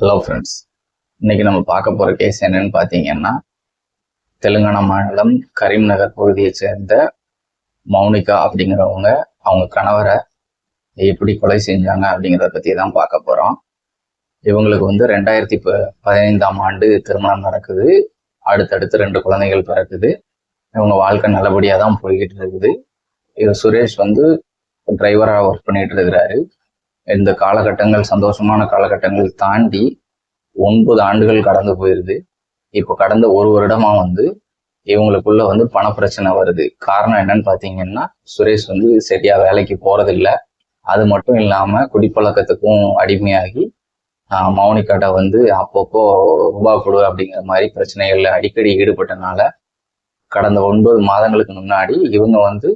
Hello friends இன்னைக்கு நம்ம பார்க்க போகிற கேஸ் என்னன்னு பார்த்தீங்கன்னா தெலுங்கானா மாநிலம் கரீம்நகர் பகுதியை சேர்ந்த மௌனிகா அப்படிங்கிறவங்க அவங்க கணவரை எப்படி கொலை செஞ்சாங்க அப்படிங்கிறத பற்றி தான் பார்க்க போகிறோம் இவங்களுக்கு வந்து ரெண்டாயிரத்தி ப பதினைந்தாம் ஆண்டு திருமணம் நடக்குது. அடுத்தடுத்து ரெண்டு குழந்தைகள் பிறக்குது. இவங்க வாழ்க்கை நல்லபடியாக தான் போய்கிட்டு இருக்குது. இவர் சுரேஷ் வந்து டிரைவராக ஒர்க் பண்ணிட்டு இருக்கிறாரு. இந்த காலகட்டங்கள் சந்தோஷமான காலகட்டங்கள் தாண்டி ஒன்பது ஆண்டுகள் கடந்து போயிருது. இப்போ கடந்த ஒரு வருடமா வந்து இவங்களுக்குள்ள வந்து பணப்பிரச்சனை வருது. காரணம் என்னன்னு பாத்தீங்கன்னா சுரேஷ் வந்து சரியா வேலைக்கு போறதில்ல. அது மட்டும் இல்லாம குடிப்பழக்கத்துக்கும் அடிமையாகி மௌனிகாட்ட வந்து அப்பப்போ ரூபா கொடு அப்படிங்கிற மாதிரி பிரச்சனைகள்ல அடிக்கடி ஈடுபட்டனால கடந்த ஒன்பது மாதங்களுக்கு முன்னாடி இவங்க வந்து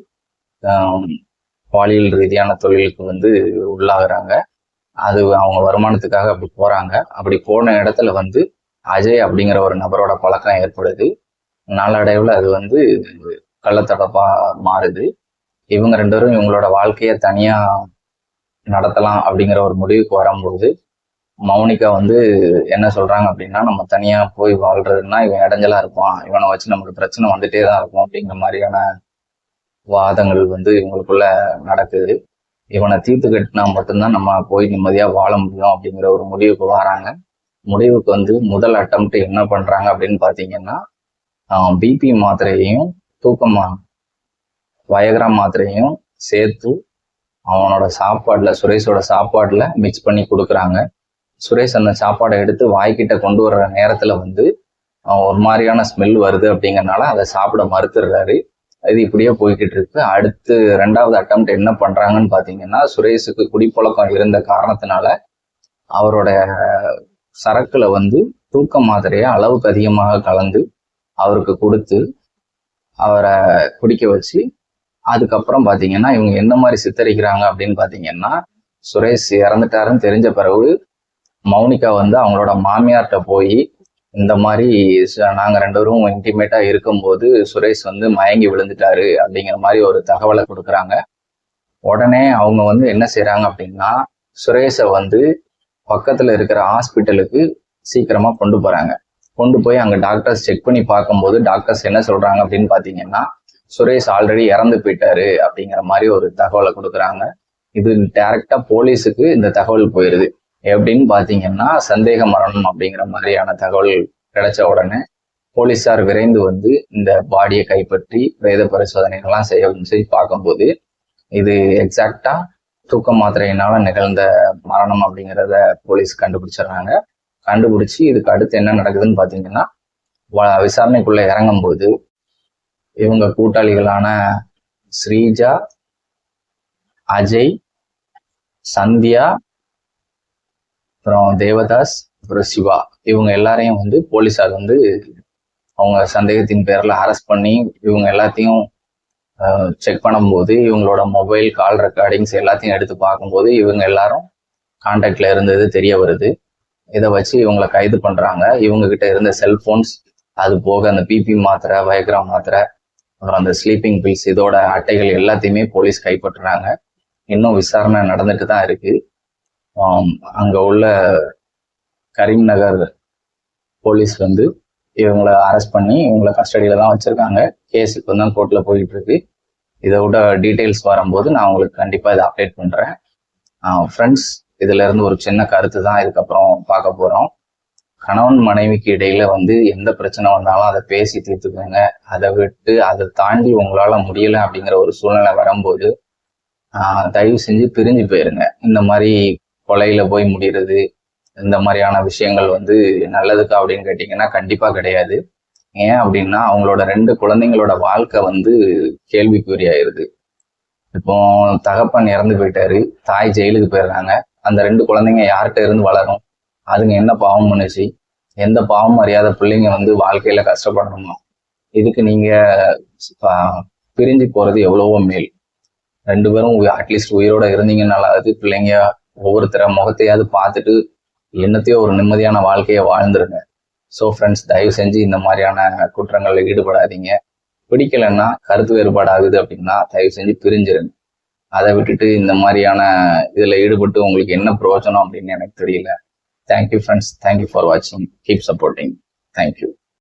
பாலியல் ரீதியான தொழிலுக்கு வந்து உள்ளாகுறாங்க. அது அவங்க வருமானத்துக்காக அப்படி போறாங்க. அப்படி போன இடத்துல வந்து அஜய் அப்படிங்கிற ஒரு நபரோட பழக்கம் ஏற்படுது. நாளடைவில் அது வந்து கள்ளத்தடப்பாக மாறுது. இவங்க ரெண்டு பேரும் இவங்களோட வாழ்க்கையை தனியாக நடத்தலாம் அப்படிங்கிற ஒரு முடிவுக்கு வரும்போது மௌனிகா வந்து என்ன சொல்றாங்க அப்படின்னா நம்ம தனியாக போய் வாழ்கிறதுனா இவன் இடைஞ்சலாக இருப்பான். இவனை வச்சு நமக்கு பிரச்சனை வந்துட்டே தான் இருக்கும் அப்படிங்கிற மாதிரியான வாதங்கள் வந்து இவங்களுக்குள்ள நடக்குது. இவனை தீர்த்து கட்டினா மட்டும்தான் நம்ம போய் நிம்மதியாக வாழ முடியும் அப்படிங்கிற ஒரு முடிவுக்கு வராங்க. முடிவுக்கு வந்து முதல் அட்டம்ப்ட் என்ன பண்ணுறாங்க அப்படின்னு பார்த்தீங்கன்னா பிபி மாத்திரையையும் தூக்கமா வயகரா மாத்திரையும் சேர்த்து அவனோட சாப்பாட்டில் சுரேஷோட சாப்பாட்டில் மிக்ஸ் பண்ணி கொடுக்குறாங்க. சுரேஷ் அந்த சாப்பாடை எடுத்து வாய்க்கிட்ட கொண்டு வர்ற நேரத்தில் வந்து அவன் ஒரு மாதிரியான ஸ்மெல் வருது அப்படிங்கறனால அதை சாப்பிட மறுத்துடுறாரு. இது இப்படியே போய்கிட்டு இருக்கு. அடுத்து ரெண்டாவது அட்டம் என்ன பண்றாங்கன்னு பாத்தீங்கன்னா சுரேஷுக்கு குடிப்பழக்கம் இருந்த காரணத்தினால அவரோட சரக்குல வந்து தூக்க மாத்திரையை அளவுக்கு அதிகமாக கலந்து அவருக்கு கொடுத்து அவரை குடிக்க வச்சு அதுக்கப்புறம் பாத்தீங்கன்னா இவங்க எந்த மாதிரி சித்தரிக்கிறாங்க அப்படின்னு பாத்தீங்கன்னா சுரேஷ் இறந்துட்டாருன்னு தெரிஞ்ச பிறகு மௌனிகா வந்து அவங்களோட மாமியார்கிட்ட போய் இந்த மாதிரி ச- ரெண்டு பேரும் இன்டிமேட்டாக இருக்கும்போது சுரேஷ் வந்து மயங்கி விழுந்துட்டாரு அப்படிங்கிற மாதிரி ஒரு தகவலை கொடுக்குறாங்க. உடனே அவங்க வந்து என்ன செய்கிறாங்க அப்படின்னா சுரேஷை வந்து பக்கத்தில் இருக்கிற ஹாஸ்பிட்டலுக்கு சீக்கிரமாக கொண்டு போகிறாங்க கொண்டு போய் அங்கே டாக்டர்ஸ் செக் பண்ணி பார்க்கும்போது டாக்டர்ஸ் என்ன சொல்கிறாங்க அப்படின்னு பார்த்தீங்கன்னா சுரேஷ் ஆல்ரெடி இறந்து போயிட்டாரு அப்படிங்கிற மாதிரி ஒரு தகவலை கொடுக்குறாங்க. இது டைரக்டா போலீஸுக்கு இந்த தகவல் போயிடுது எப்படின்னு பார்த்தீங்கன்னா சந்தேக மரணம் அப்படிங்கிற மாதிரியான தகவல் கிடைச்ச உடனே போலீஸார் விரைந்து வந்து இந்த பாடியை கைப்பற்றி பிரேத பரிசோதனைகள்லாம் செய்ய செய்து பார்க்கும்போது இது எக்ஸாக்டா தூக்க மாத்திரையினால நிகழ்ந்த மரணம் அப்படிங்கிறத போலீஸ் கண்டுபிடிச்சிடுறாங்க. கண்டுபிடிச்சி இதுக்கு அடுத்து என்ன நடக்குதுன்னு பார்த்தீங்கன்னா வ- விசாரணைக்குள்ள இறங்கும்போது இவங்க கூட்டாளிகளான ஸ்ரீஜா அஜய் சந்தியா அப்புறம் தேவதாஸ் அப்புறம் சிவா. இவங்க எல்லாரையும் வந்து போலீஸார் வந்து அவங்க சந்தேகத்தின் பேரில் அரெஸ்ட் பண்ணி இவங்க எல்லாத்தையும் செக் பண்ணும்போது இவங்களோட மொபைல் கால் ரெக்கார்டிங்ஸ் எல்லாத்தையும் எடுத்து பார்க்கும்போது இவங்க எல்லாரும் கான்டாக்டில் இருந்தது தெரிய வருது. இதை வச்சு இவங்களை கைது பண்றாங்க. இவங்ககிட்ட இருந்த செல்ஃபோன்ஸ் அது போக அந்த பிபி மாத்திரை வயக்ரா மாத்திரை அப்புறம் அந்த ஸ்லீப்பிங் பில்ஸ் இதோட அட்டைகள் எல்லாத்தையுமே போலீஸ் கைப்பற்றுறாங்க. இன்னும் விசாரணை நடந்துட்டு தான் இருக்கு. அங்கே உள்ள கரீம்நகர் போலீஸ் வந்து இவங்களை அரெஸ்ட் பண்ணி இவங்களை கஸ்டடியில் தான் வச்சுருக்காங்க. கேஸ் இப்போ தான் கோர்ட்டில் போயிட்டுருக்கு. இதை இதோட டீட்டெயில்ஸ் வரும்போது நான் உங்களுக்கு கண்டிப்பாக இதை அப்டேட் பண்ணுறேன் ஃப்ரெண்ட்ஸ் இதிலேருந்து ஒரு சின்ன கருத்து தான் இதுக்கப்புறம் பார்க்க போகிறோம் கணவன் மனைவிக்கு இடையில வந்து எந்த பிரச்சனை வந்தாலும் அதை பேசி தீர்த்துக்கோங்க. அதை விட்டு அதை தாண்டி உங்களால முடியல அப்படிங்கிற ஒரு சூழ்நிலை வரும்போது தயவு செஞ்சு பிரிஞ்சு போயிருங்க. இந்த மாதிரி கொலையில போய் முடிகிறது இந்த மாதிரியான விஷயங்கள் வந்து நல்லதுக்கா அப்படின்னு கேட்டிங்கன்னா கண்டிப்பாக கிடையாது. ஏன் அப்படின்னா அவங்களோட ரெண்டு குழந்தைங்களோட வாழ்க்கை வந்து கேள்விக்குறியாயிருது. இப்போ தகப்பன் இறந்து போயிட்டாரு தாய் ஜெயிலுக்கு போயிடுறாங்க. அந்த ரெண்டு குழந்தைங்க யார்கிட்ட இருந்து வளரும்? அதுங்க என்ன பாவம் பண்ணுச்சு? எந்த பாவம் அறியாத பிள்ளைங்க வந்து வாழ்க்கையில கஷ்டப்படணுமா? இதுக்கு நீங்க பிரிஞ்சு போறது எவ்வளவோ மேல். ரெண்டு பேரும் அட்லீஸ்ட் உயிரோட இருந்தீங்கன்னாலாவது பிள்ளைங்க ஒவ்வொருத்தர முகத்தையாவது பார்த்துட்டு என்னத்தையோ ஒரு நிம்மதியான வாழ்க்கையை வாழ்ந்துருங்க. ஸோ ஃப்ரெண்ட்ஸ் தயவு செஞ்சு இந்த மாதிரியான குற்றங்களில் ஈடுபடாதீங்க. பிடிக்கலைன்னா கருத்து வேறுபாடு ஆகுது அப்படின்னா தயவு செஞ்சு பிரிஞ்சிருங்க. அதை விட்டுட்டு இந்த மாதிரியான இதில் ஈடுபட்டு உங்களுக்கு என்ன பிரயோஜனம் அப்படின்னு எனக்கு தெரியல. Thank you friends thank you for வாட்சிங் கீப் சப்போர்ட்டிங் தேங்க்யூ